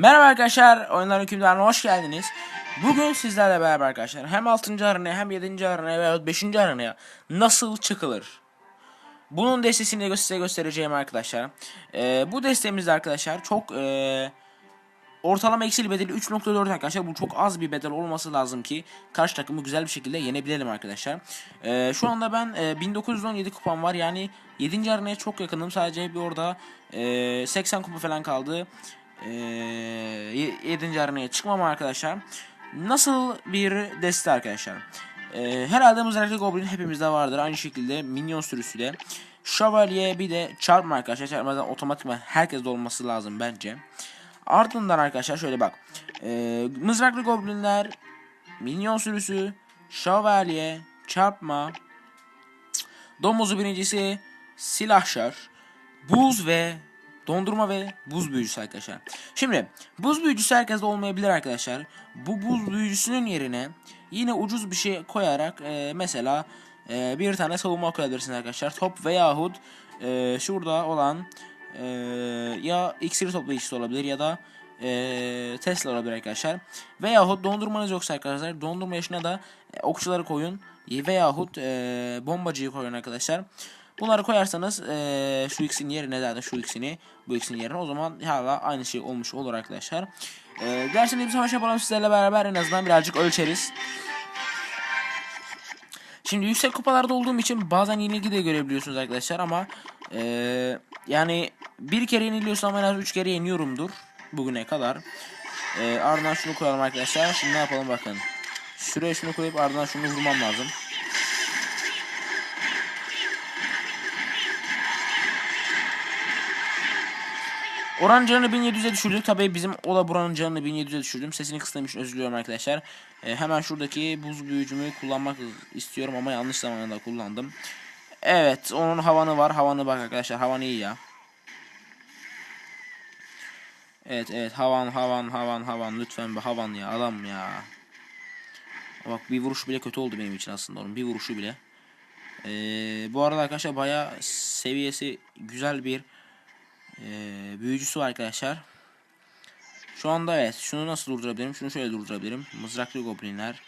Merhaba arkadaşlar, Oyunlar Hükümdarı'na hoş geldiniz. Bugün sizlerle beraber arkadaşlar hem 6. arenaya hem 7. arenaya veya 5. arenaya nasıl çıkılır? Bunun destesini de size göstereceğim arkadaşlar. Ee, bu destemizde arkadaşlar çok ee, ortalama eksili bedeli 3.4 arkadaşlar. Bu çok az bir bedel olması lazım ki karşı takımı güzel bir şekilde yenebilelim arkadaşlar. Ee, şu anda ben ee, 1917 kupam var. Yani 7. arenaya çok yakınım. Sadece bir orada ee, 80 kupa falan kaldı. Ee, 7. arenaya çıkmam arkadaşlar. Nasıl bir deste arkadaşlar? Ee, herhalde mızraklı goblin hepimizde vardır. Aynı şekilde minyon sürüsü de. Şövalye bir de çarpma arkadaşlar. Çarpmadan otomatikman herkeste olması lazım bence. Ardından arkadaşlar şöyle bak. Ee, mızraklı goblinler, minyon sürüsü, şövalye, çarpma, domuzu birincisi, silahşar, buz ve dondurma ve buz büyücüsü arkadaşlar. Şimdi buz büyücüsü herkeste olmayabilir arkadaşlar. Bu buz büyücüsünün yerine yine ucuz bir şey koyarak e, mesela e, bir tane savunma koyabilirsiniz arkadaşlar. Top veyahut e, şurada olan e, ya iksir toplayıcısı olabilir ya da e, Tesla olabilir arkadaşlar. Veyahut dondurmanız yoksa arkadaşlar dondurma yaşına da e, okçuları koyun veyahut e, bombacıyı koyun arkadaşlar. Bunları koyarsanız e, şu x'in yerine zaten şu x'ini bu x'in yerine o zaman hala aynı şey olmuş olur arkadaşlar. E, dersinde bir savaş yapalım sizlerle beraber en azından birazcık ölçeriz. Şimdi yüksek kupalarda olduğum için bazen yenilgi de görebiliyorsunuz arkadaşlar ama e, yani bir kere yeniliyorsam en az üç kere yeniyorumdur bugüne kadar. E, ardından şunu koyalım arkadaşlar. Şimdi ne yapalım bakın. Şuraya şunu koyup ardından şunu vurmam lazım. Oranın canını 1700'e düşürdük. Tabii bizim o da buranın canını 1700'e düşürdüm. Sesini kıstığım için özür diliyorum arkadaşlar. Ee, hemen şuradaki buz büyücümü kullanmak istiyorum ama yanlış zamanda kullandım. Evet onun havanı var. Havanı bak arkadaşlar. Havan iyi ya. Evet evet havan havan havan havan lütfen bir havan ya adam ya. Bak bir vuruş bile kötü oldu benim için aslında onun bir vuruşu bile. Ee, bu arada arkadaşlar baya seviyesi güzel bir ee, büyücüsü var arkadaşlar. Şu anda evet. Şunu nasıl durdurabilirim? Şunu şöyle durdurabilirim. Mızraklı goblinler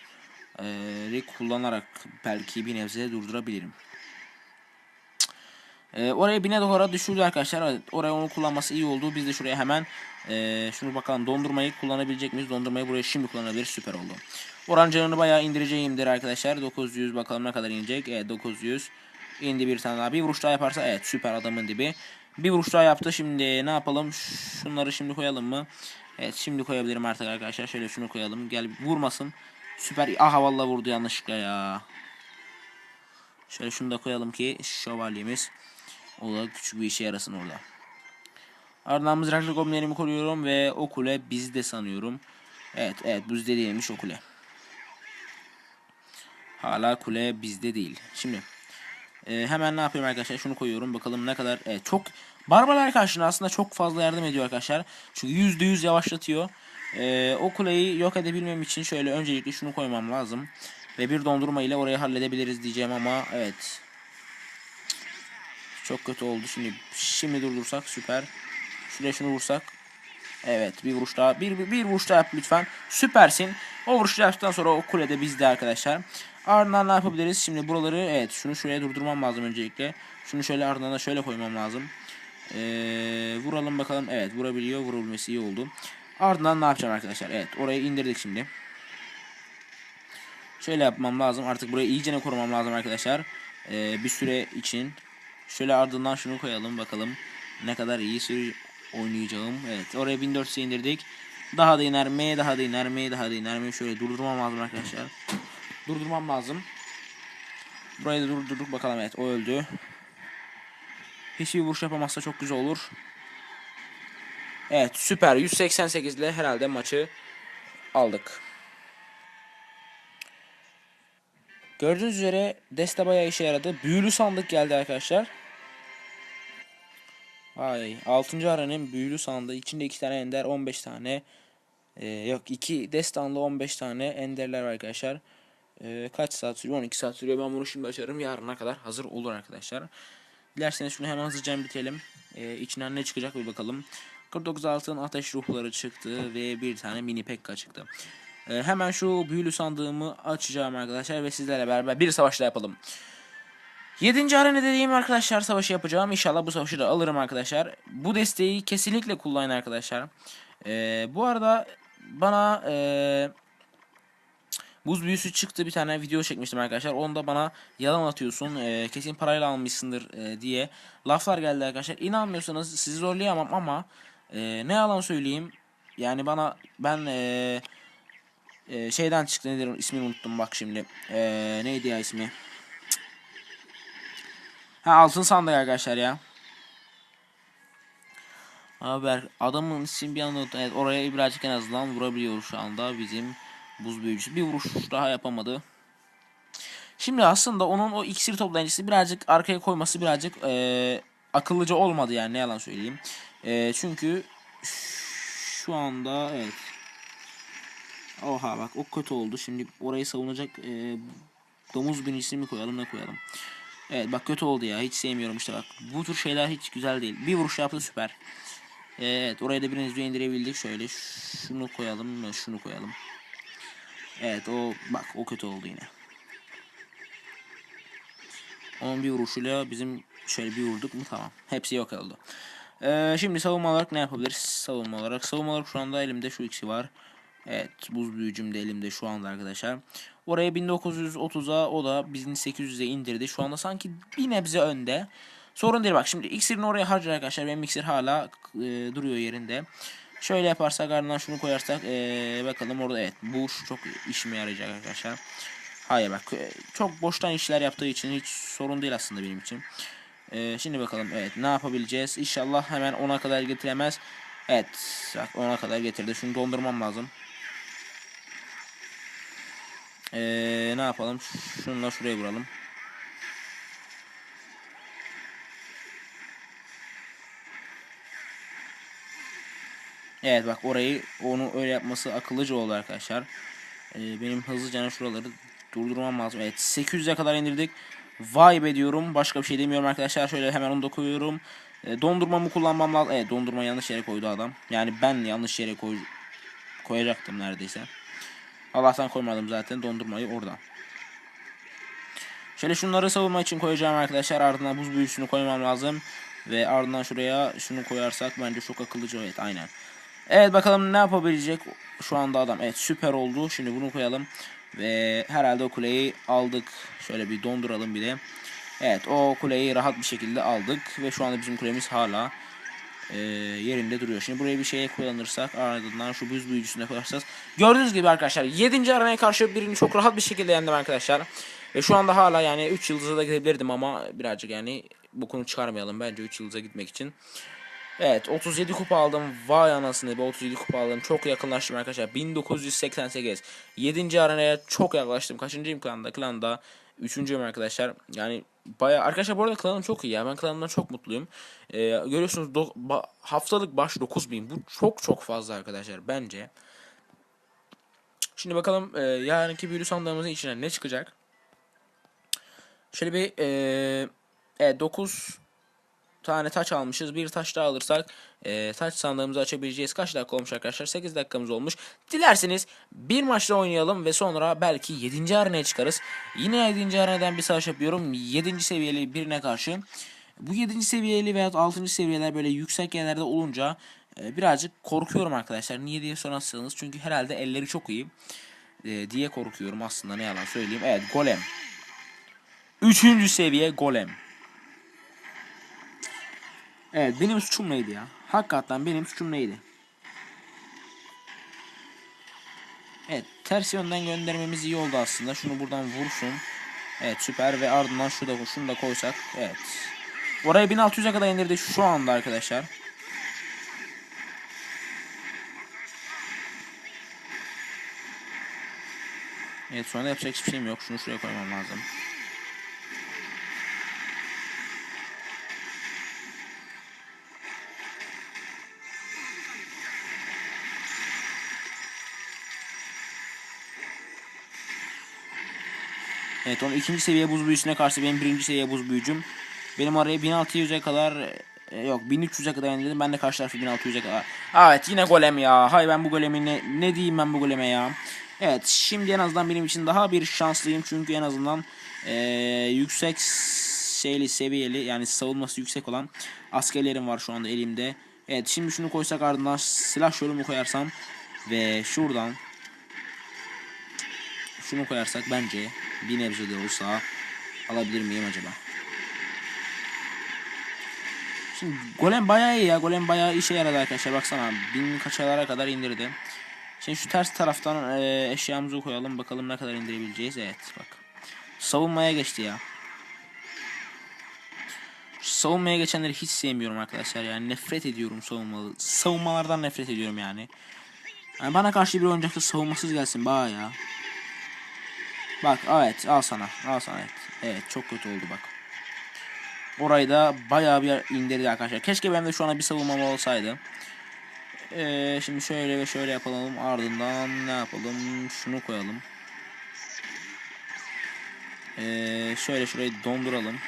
e, kullanarak belki bir nebze durdurabilirim. E, oraya bine doğru düşürdü arkadaşlar. Evet, oraya onu kullanması iyi oldu. Biz de şuraya hemen e, şunu bakalım dondurmayı kullanabilecek miyiz? Dondurmayı buraya şimdi kullanabilir. Süper oldu. Oran canını bayağı indireceğimdir arkadaşlar. 900 bakalım ne kadar inecek. Evet 900. indi bir tane daha. Bir vuruş daha yaparsa evet süper adamın dibi. Bir vuruş daha yaptı. Şimdi ne yapalım? Şunları şimdi koyalım mı? Evet şimdi koyabilirim artık arkadaşlar. Şöyle şunu koyalım. Gel vurmasın. Süper. Aha vallahi vurdu yanlışlıkla ya. Şöyle şunu da koyalım ki şövalyemiz o da küçük bir işe yarasın orada. Ardından mızraklı goblinlerimi koruyorum ve o kule bizde sanıyorum. Evet evet bizde değilmiş o kule. Hala kule bizde değil. Şimdi ee, hemen ne yapıyorum arkadaşlar? Şunu koyuyorum. Bakalım ne kadar. Evet, çok barbarlar karşına aslında çok fazla yardım ediyor arkadaşlar. Çünkü yüzde yüz yavaşlatıyor. Ee, o kuleyi yok edebilmem için şöyle öncelikle şunu koymam lazım. Ve bir dondurma ile orayı halledebiliriz diyeceğim ama evet. Çok kötü oldu. Şimdi şimdi durdursak süper. Şuraya şunu vursak. Evet bir vuruş daha. Bir, bir, bir vuruş daha yap lütfen. Süpersin. O vuruşu yaptıktan sonra o kulede bizde arkadaşlar. Ardından ne yapabiliriz? Şimdi buraları evet şunu şuraya durdurmam lazım öncelikle. Şunu şöyle ardından da şöyle koymam lazım. Ee, vuralım bakalım. Evet vurabiliyor. Vurabilmesi iyi oldu. Ardından ne yapacağım arkadaşlar? Evet orayı indirdik şimdi. Şöyle yapmam lazım. Artık burayı iyice korumam lazım arkadaşlar. Ee, bir süre için. Şöyle ardından şunu koyalım bakalım. Ne kadar iyi süre oynayacağım. Evet oraya 1400 indirdik. Daha da iner mi? Daha da iner mi? Daha da iner mi? Şöyle durdurmam lazım arkadaşlar. Durdurmam lazım. Burayı da durdurduk bakalım evet o öldü. Hiçbir vuruş yapamazsa çok güzel olur. Evet süper 188 ile herhalde maçı aldık. Gördüğünüz üzere deste bayağı işe yaradı. Büyülü sandık geldi arkadaşlar. Ay 6. aranın büyülü sandığı içinde 2 tane ender 15 tane ee, yok 2 destanlı 15 tane enderler var arkadaşlar. Ee, kaç saat sürüyor? 12 saat sürüyor. Ben bunu şimdi açarım. Yarına kadar hazır olur arkadaşlar. Dilerseniz şunu hemen hızlıca bitelim. Ee, içinden ne çıkacak bir bakalım. 49 altın ateş ruhları çıktı ve bir tane mini pekka çıktı. Ee, hemen şu büyülü sandığımı açacağım arkadaşlar ve sizlerle beraber bir savaş daha yapalım. 7. arena dediğim arkadaşlar savaşı yapacağım. İnşallah bu savaşı da alırım arkadaşlar. Bu desteği kesinlikle kullanın arkadaşlar. Ee, bu arada bana ee, buz büyüsü çıktı bir tane video çekmiştim arkadaşlar. Onda bana yalan atıyorsun ee, kesin parayla almışsındır ee, diye laflar geldi arkadaşlar. İnanmıyorsanız sizi zorlayamam ama ee, ne yalan söyleyeyim. Yani bana ben ee, ee, şeyden çıktı nedir ismini unuttum bak şimdi. Ee, neydi ya ismi? Ha altın sandık arkadaşlar ya. Haber adamın ismi bir anda evet, oraya birazcık en azından vurabiliyoruz şu anda bizim buz büyücüsü. Bir vuruş daha yapamadı. Şimdi aslında onun o iksir toplayıcısı birazcık arkaya koyması birazcık eee, akıllıca olmadı yani ne yalan söyleyeyim. Eee, çünkü şu anda evet. Oha bak o kötü oldu. Şimdi orayı savunacak eee domuz binicisi mi koyalım ne koyalım. Evet bak kötü oldu ya. Hiç sevmiyorum işte bak. Bu tür şeyler hiç güzel değil. Bir vuruş yaptı süper. Evet oraya da biraz indirebildik. Şöyle şunu koyalım şunu koyalım. Evet o bak o kötü oldu yine. Onun bir vuruşuyla bizim şöyle bir vurduk mu tamam. Hepsi yok oldu. Ee, şimdi savunma olarak ne yapabiliriz? Savunma olarak. Savunma olarak şu anda elimde şu ikisi var. Evet buz büyücüm de elimde şu anda arkadaşlar. Oraya 1930'a o da 1800'e indirdi. Şu anda sanki bir nebze önde. Sorun değil bak şimdi iksirini oraya harcar arkadaşlar. Benim iksir hala e, duruyor yerinde. Şöyle yaparsak ardından şunu koyarsak e, bakalım orada evet bu çok işime yarayacak arkadaşlar. Hayır bak çok boştan işler yaptığı için hiç sorun değil aslında benim için. E, şimdi bakalım evet ne yapabileceğiz. İnşallah hemen 10'a kadar getiremez. Evet bak 10'a kadar getirdi. Şunu dondurmam lazım. Ee, ne yapalım? Şununla şuraya vuralım. Evet bak orayı onu öyle yapması akıllıca oldu arkadaşlar. Ee, benim hızlıca şuraları durdurmam lazım. Evet 800'e kadar indirdik. Vay be diyorum. Başka bir şey demiyorum arkadaşlar. Şöyle hemen onu da koyuyorum. Ee, dondurmamı kullanmam lazım. Evet dondurma yanlış yere koydu adam. Yani ben yanlış yere koy koyacaktım neredeyse. Allah'tan koymadım zaten dondurmayı oradan. Şöyle şunları savunma için koyacağım arkadaşlar. Ardından buz büyüsünü koymam lazım. Ve ardından şuraya şunu koyarsak bence çok akıllıca. Evet aynen. Evet bakalım ne yapabilecek şu anda adam. Evet süper oldu. Şimdi bunu koyalım. Ve herhalde o kuleyi aldık. Şöyle bir donduralım bir de. Evet o kuleyi rahat bir şekilde aldık. Ve şu anda bizim kulemiz hala e, yerinde duruyor. Şimdi buraya bir şeye kullanırsak ardından şu buz büyücüsüne koyarsak. Gördüğünüz gibi arkadaşlar 7. aranaya karşı birini çok rahat bir şekilde yendim arkadaşlar. Ve şu anda hala yani 3 yıldıza da gidebilirdim ama birazcık yani bu konu çıkarmayalım bence 3 yıldıza gitmek için. Evet 37 kupa aldım. Vay anasını be 37 kupa aldım. Çok yakınlaştım arkadaşlar. 1988. 7. arenaya çok yaklaştım. Kaçıncıyım klanda? Klanda 3.'üyüm arkadaşlar. Yani baya arkadaşlar bu arada klanım çok iyi ya. Ben klanımdan çok mutluyum. Ee, görüyorsunuz do- ba- haftalık baş 9000. Bu çok çok fazla arkadaşlar bence. Şimdi bakalım e, yarınki büyülü sandığımızın içine ne çıkacak? Şöyle bir e, evet 9 tane taç almışız. Bir taş daha alırsak e, taç sandığımızı açabileceğiz. Kaç dakika olmuş arkadaşlar? 8 dakikamız olmuş. Dilerseniz bir maçta oynayalım ve sonra belki 7. arenaya çıkarız. Yine 7. arenadan bir savaş yapıyorum. 7. seviyeli birine karşı. Bu 7. seviyeli veya 6. seviyeler böyle yüksek yerlerde olunca e, birazcık korkuyorum arkadaşlar. Niye diye sorarsanız çünkü herhalde elleri çok iyi e, diye korkuyorum aslında ne yalan söyleyeyim. Evet golem. Üçüncü seviye golem. Evet benim suçum neydi ya? Hakikaten benim suçum neydi? Evet ters yönden göndermemiz iyi oldu aslında. Şunu buradan vursun. Evet süper ve ardından şu da şunu da koysak. Evet. Oraya 1600'e kadar indirdi şu anda arkadaşlar. Evet sonra yapacak hiçbir şeyim yok. Şunu şuraya koymam lazım. Evet onun ikinci seviye buz büyüsüne karşı benim birinci seviye buz büyücüm. Benim araya 1600'e kadar e, yok 1300'e kadar indirdim. Ben de karşı tarafı 1600'e kadar. Evet yine golem ya. Hay ben bu golemi ne, ne diyeyim ben bu goleme ya. Evet şimdi en azından benim için daha bir şanslıyım. Çünkü en azından e, yüksek şeyli seviyeli yani savunması yüksek olan askerlerim var şu anda elimde. Evet şimdi şunu koysak ardından silah yolumu koyarsam ve şuradan şunu koyarsak bence bir nebze de olsa alabilir miyim acaba? Şimdi golem bayağı iyi ya. Golem bayağı işe yaradı arkadaşlar. Baksana bin kaçalara kadar indirdi. Şimdi şu ters taraftan e, eşyamızı koyalım. Bakalım ne kadar indirebileceğiz. Evet bak. Savunmaya geçti ya. Savunmaya geçenleri hiç sevmiyorum arkadaşlar. Yani nefret ediyorum savunmalı. Savunmalardan nefret ediyorum yani. yani bana karşı bir oyuncakta savunmasız gelsin bana ya. Bak evet al sana. Al sana evet. Evet çok kötü oldu bak. Orayı da bayağı bir indirdi arkadaşlar. Keşke benim de şu an bir savunmam olsaydı. Ee, şimdi şöyle ve şöyle yapalım. Ardından ne yapalım? Şunu koyalım. Ee, şöyle şurayı donduralım.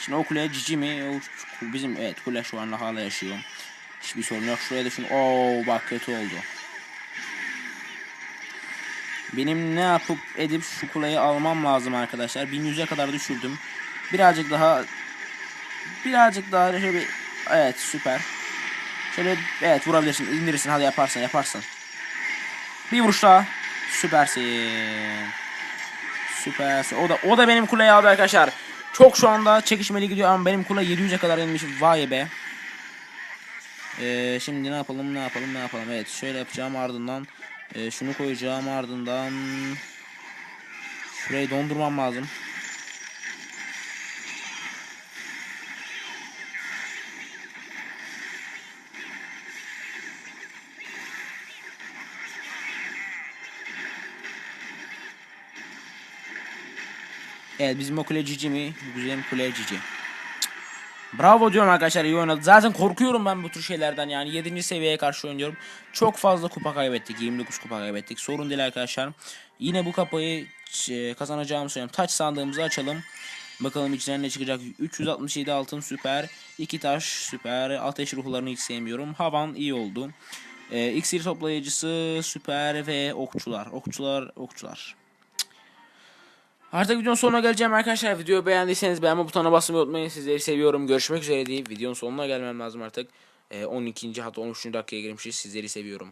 Şimdi o kule cici mi? O bizim evet kule şu anda hala yaşıyor. Hiçbir sorun yok. Şuraya da şunu. Oo bak kötü oldu. Benim ne yapıp edip şu kuleyi almam lazım arkadaşlar. 1100'e kadar düşürdüm. Birazcık daha birazcık daha şöyle bir evet süper. Şöyle evet vurabilirsin. indirirsin hadi yaparsın yaparsın. Bir vuruş daha. Süpersin. Süpersin. O da o da benim kuleyi aldı arkadaşlar. Çok şu anda çekişmeli gidiyor ama benim kule 700'e kadar inmiş. Vay be. Ee, şimdi ne yapalım ne yapalım ne yapalım. Evet şöyle yapacağım ardından e, şunu koyacağım ardından şurayı dondurmam lazım. Evet bizim o kule mi? Güzel kule. Bravo diyorum arkadaşlar iyi oynadı. Zaten korkuyorum ben bu tür şeylerden yani 7. seviyeye karşı oynuyorum. Çok fazla kupa kaybettik. 29 kupa kaybettik. Sorun değil arkadaşlar. Yine bu kapıyı e, kazanacağımı söylüyorum. Taç sandığımızı açalım. Bakalım içinden ne çıkacak. 367 altın süper. 2 taş süper. Ateş ruhlarını hiç sevmiyorum. Havan iyi oldu. E, iksir toplayıcısı süper ve okçular. Okçular, okçular. Artık videonun sonuna geleceğim arkadaşlar. Videoyu beğendiyseniz beğenme butonuna basmayı unutmayın. Sizleri seviyorum. Görüşmek üzere deyip videonun sonuna gelmem lazım artık. Ee, 12. hatta 13. dakikaya girmişiz. Sizleri seviyorum.